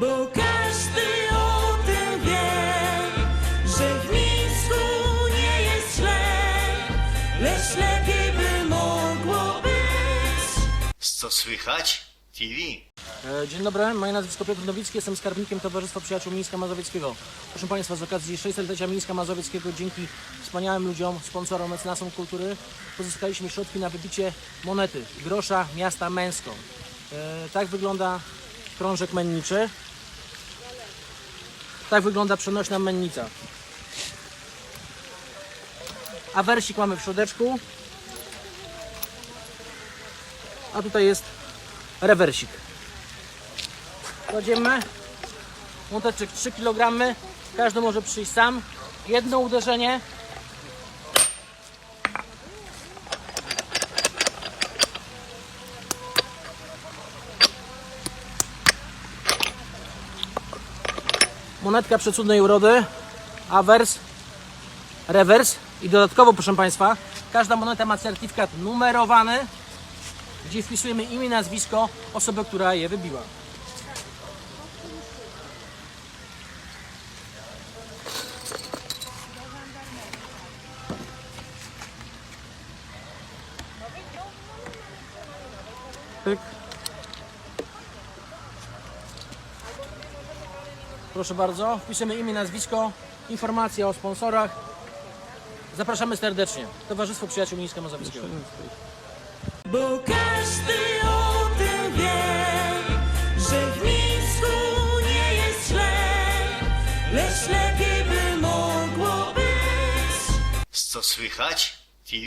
Bo każdy o tym wie, że w Mińsku nie jest źle, lecz lepiej by mogło być. Co słychać? TV. E, Dzień dobry, moje nazwisko Piotr Nowicki, jestem skarbnikiem Towarzystwa Przyjaciół Mińska Mazowieckiego. Proszę Państwa, z okazji 600-lecia Mińska Mazowieckiego dzięki wspaniałym ludziom, sponsorom, mecenasom kultury pozyskaliśmy środki na wybicie monety grosza miasta Męską. E, tak wygląda krążek menniczy. Tak wygląda przenośna mennica. A wersik mamy w środeczku. A tutaj jest rewersik. Kładziemy młoteczek 3 kg. Każdy może przyjść sam. Jedno uderzenie. Monetka przecudnej urody. Awers, rewers. I dodatkowo, proszę Państwa, każda moneta ma certyfikat numerowany, gdzie wpisujemy imię, nazwisko osoby, która je wybiła. Pyk. Proszę bardzo, wpiszemy imię, nazwisko, informacje o sponsorach. Zapraszamy serdecznie. Towarzystwo Przyjaciół Mińska Mazowieckiego. Bo każdy o tym wie, że w Mińsku nie jest źle, lecz lepiej by mogło być. Co słychać? TV.